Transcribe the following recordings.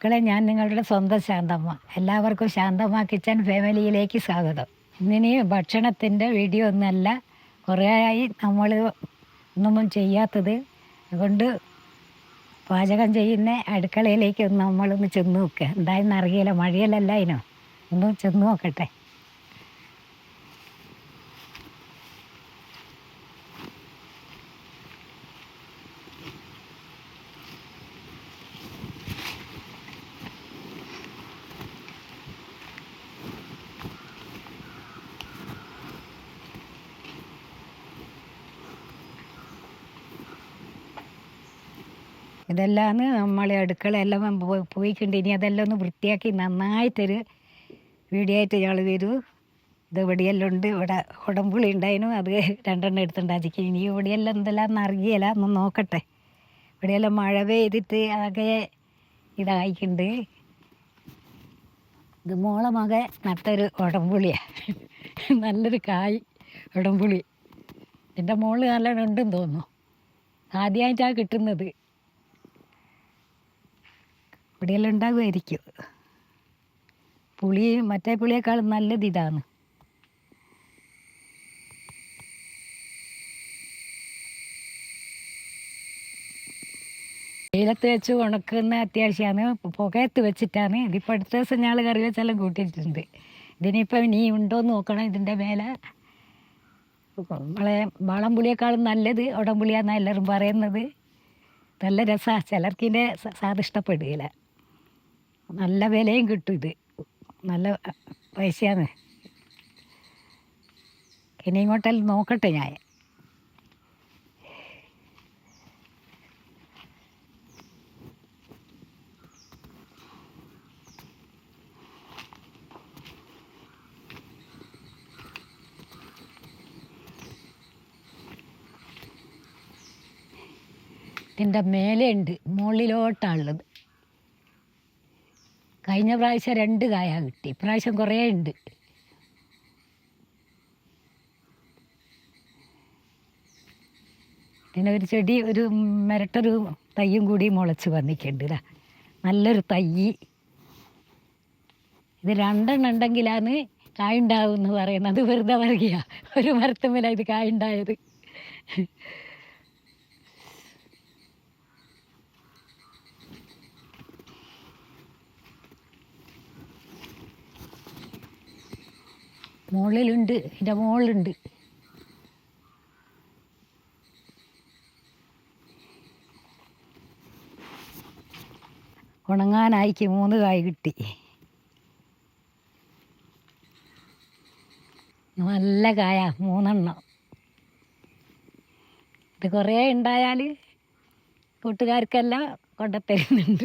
മക്കളെ ഞാൻ നിങ്ങളുടെ സ്വന്തം ശാന്തമ്മ. എല്ലാവർക്കും ശാന്തമ്മ കിച്ചൻ ഫാമിലിയിലേക്ക് സ്വാഗതം. ഇന്നിനി ഭക്ഷണത്തിന്റെ വീഡിയോ ഒന്നല്ല. ആയി നമ്മൾ ഒന്നും ചെയ്യാത്തത്. അതുകൊണ്ട് പാചകം ചെയ്യുന്ന അടുക്കളയിലേക്ക് നമ്മളൊന്ന് ചെന്ന് നോക്കുക എന്തായെന്ന് അറിയില്ല. മഴയിലല്ല അതിനോ ഒന്ന് ചെന്ന് നോക്കട്ടെ. ഇതെല്ലാം നമ്മളെ അടുക്കളയെല്ലാം പോയിക്കൊണ്ട് ഇനി അതെല്ലാം ഒന്ന് വൃത്തിയാക്കി നന്നായിട്ടൊരു വീഡിയോ ആയിട്ട് ഇയാൾ വരൂ. ഇത് ഇവിടെയെല്ലാം ഉണ്ട്. ഇവിടെ ഉടമ്പുളി ഉണ്ടായിരുന്നു. അത് രണ്ടെണ്ണം എടുത്തുണ്ടാക്കി ഇനി ഇവിടെയെല്ലാം എന്തെല്ലാം അറിയില്ല ഒന്ന് നോക്കട്ടെ. ഇവിടെയെല്ലാം മഴ പെയ്തിട്ട് ആകെ ഇതായിട്ടുണ്ട് ഇത് മോളെ നട്ടൊരു ഉടമ്പുളിയാണ് നല്ലൊരു കായ് ഉടമ്പുളി എന്റെ മോൾ നല്ലോണം ഉണ്ടെന്ന് തോന്നുന്നു. ആദ്യമായിട്ടാണ് കിട്ടുന്നത്. ഇവിടെയെല്ലാം ഉണ്ടാകുമായിരിക്കും. പുളി മറ്റേ പുളിയേക്കാൾ നല്ലത് ഇതാണ്. വെയിലത്ത് വെച്ച് ഉണക്കുന്ന അത്യാവശ്യമാണ് പുകയത്ത് വെച്ചിട്ടാണ്. ഇതിപ്പോൾ അടുത്ത ദിവസം ഞങ്ങൾ കറി വെച്ചെല്ലാം കൂട്ടിയിട്ടുണ്ട്. ഇതിനിപ്പം ഇനി ഉണ്ടോയെന്ന് നോക്കണം ഇതിന്റെ മേലെ. നമ്മളെ വാളംപുളിയേക്കാളും നല്ലത് ഉടംപുളിയാണെന്നാണ് എല്ലാവരും പറയുന്നത്. നല്ല രസമാണ് ചിലർക്കിന്റെ സാധിഷ്ടപ്പെടുകയില്ല നല്ല വിലയും കിട്ടും ഇത്. നല്ല പൈസയാണ്. ഇനി ഇങ്ങോട്ടെല്ലാം നോക്കട്ടെ ഞാൻ. ഇതിന്റെ മേലെ ഉണ്ട്. മുകളിലോട്ടാണുള്ളത്. കഴിഞ്ഞ പ്രാവശ്യം രണ്ട് കായ കിട്ടി. ഇപ്രാവശ്യം കുറേ ഉണ്ട്. പിന്നെ ഒരു ചെടി ഒരു മിരട്ടൊരു തയ്യും കൂടി മുളച്ച് വന്നിട്ടുണ്ട് ഇതാ. നല്ലൊരു തയ്യ് ഇത് രണ്ടെണ്ണം ഉണ്ടെങ്കിലാണ് കായുണ്ടാവും എന്ന് പറയുന്നത്. വെറുതെ പറയുക ഒരു മരത്തുമ്പിലാണ് ഇത് കായുണ്ടായത് മുകളിലുണ്ട് ഇതിന്റെ മുകളിലുണ്ട് ഉണങ്ങാനായിക്ക് മൂന്ന് കായ് കിട്ടി. നല്ല കായ മൂന്നെണ്ണം. ഇത് കുറേ ഉണ്ടായാൽ കൂട്ടുകാർക്കെല്ലാം കൊണ്ടത്തരുന്നുണ്ട്.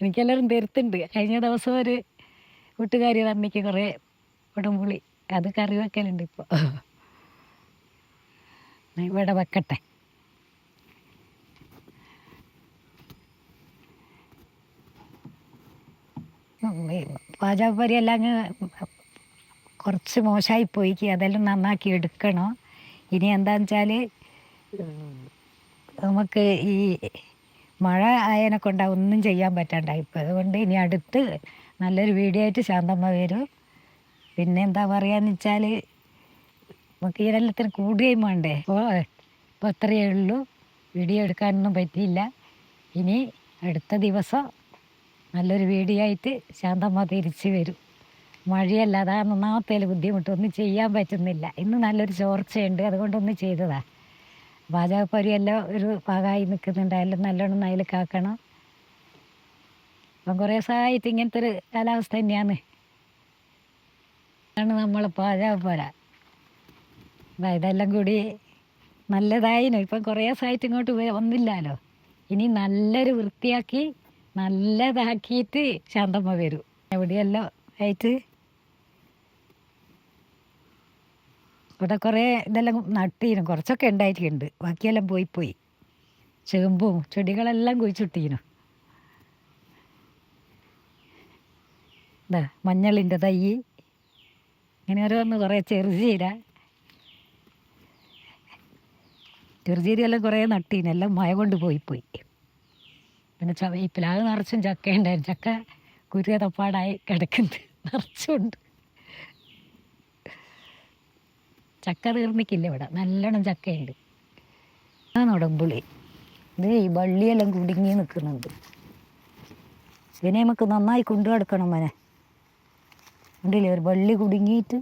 എനിക്കെല്ലാവരും തരുത്തുണ്ട്. കഴിഞ്ഞ ദിവസം ഒരു കൂട്ടുകാർ അമ്മയ്ക്ക് കുറേ ഉടമ്പുളി അത് കറി വെക്കലുണ്ട് ഇപ്പോൾ ഇവിടെ വെക്കട്ടെ. പാചകപ്പരി എല്ലാം അങ്ങ് കുറച്ച് മോശമായി പോയി അതെല്ലാം നന്നാക്കി എടുക്കണം? ഇനി എന്താണെന്ന് വെച്ചാൽ നമുക്ക് ഈ മഴ ആയതിനെ കൊണ്ട് ഒന്നും ചെയ്യാൻ പറ്റണ്ട ഇപ്പം അതുകൊണ്ട് ഇനി അടുത്ത് നല്ലൊരു വീഡിയോ ആയിട്ട് ശാന്തമ്മ വരും. പിന്നെ എന്താ പറയാന്ന് വെച്ചാൽ നമുക്ക് ഇതിനെല്ലാത്തിന് കൂടുകയും വേണ്ടേ? അപ്പോൾ ഇപ്പോൾ അത്രയേ ഉള്ളൂ. വീഡിയോ എടുക്കാനൊന്നും പറ്റിയില്ല. ഇനി അടുത്ത ദിവസം നല്ലൊരു വീഡിയോ ആയിട്ട് ശാന്തമ്മ തിരിച്ച് വരും. മഴയല്ല അതാണ് ഒന്നാമത്തേൽ ബുദ്ധിമുട്ട് ഒന്നും ചെയ്യാൻ പറ്റുന്നില്ല. ഇന്ന് നല്ലൊരു ചോർച്ചയുണ്ട്. അതുകൊണ്ടൊന്നും ചെയ്തതാണ് പാചകപ്പരിയെല്ലാം ഒരു പാകമായി നിൽക്കുന്നുണ്ട്. എല്ലാം നല്ലോണം അതിൽ കാക്കണം. അപ്പം കുറേ ദിവസമായിട്ട് ഇങ്ങനത്തെ ഒരു കാലാവസ്ഥ തന്നെയാണ്. ആണ് നമ്മൾ പാചകപ്പര പോരാ. ഇതെല്ലാം കൂടി നല്ലതായിനു. ഇപ്പം കുറേ ദിവസമായിട്ട് ഇങ്ങോട്ട് വന്നില്ലല്ലോ ഇനി നല്ലൊരു വൃത്തിയാക്കി നല്ലതാക്കിയിട്ട് ശാന്തമ്മ വരും. എവിടെയല്ലോ ആയിട്ട്. ഇവിടെ കുറേ ഇതെല്ലാം നട്ടീനും. കുറച്ചൊക്കെ ഉണ്ടായിട്ടുണ്ട്. ബാക്കിയെല്ലാം പോയി പോയി. ചേമ്പും ചെടികളെല്ലാം കുഴിച്ചിട്ടീനു. ഇതാ മഞ്ഞളിന്റെ തൈ. ഇങ്ങനെ ഓരോന്ന് കുറേ ചെറുചീര ചെറുചീരയെല്ലാം കുറേ നട്ടീനെല്ലാം മഴ കൊണ്ട് പോയി പോയി. പിന്നെ ച ഈ പ്ലാവ് നിറച്ചും ചക്ക ഉണ്ടായിരുന്നു. ചക്ക കുരുക തപ്പാടായി കിടക്കുന്നത് നിറച്ചുണ്ട് ചക്ക തീർന്നിക്കില്ല ഇവിടെ. നല്ലോണം ചക്കയുണ്ട്. ആ ഉടമ്പുളി ഇത് ഈ വള്ളിയെല്ലാം കുടുങ്ങി നിൽക്കുന്നുണ്ട്. ഇതിനെ നമുക്ക് നന്നായി കൊണ്ടു കിടക്കണം മനെ. ഉണ്ടില്ലേ ഒരു വള്ളി കുടുങ്ങിയിട്ട്?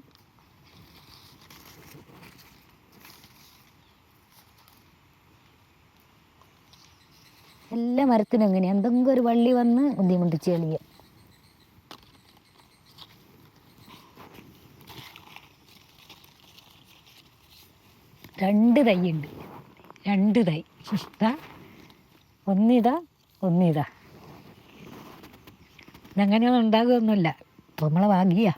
എല്ലാ മരത്തിനും അങ്ങനെ എന്തെങ്കിലും ഒരു വള്ളി വന്ന് ബുദ്ധിമുട്ടിച്ച് കളിയ. രണ്ട് തൈ ഉണ്ട്. രണ്ട് തൈ. ഇതാ ഒന്നിതാ ഒന്നിതാ. ഇതങ്ങനെയൊന്നും ഉണ്ടാകുമൊന്നുമില്ല ഇപ്പം നമ്മളെ ഭാഗ്യ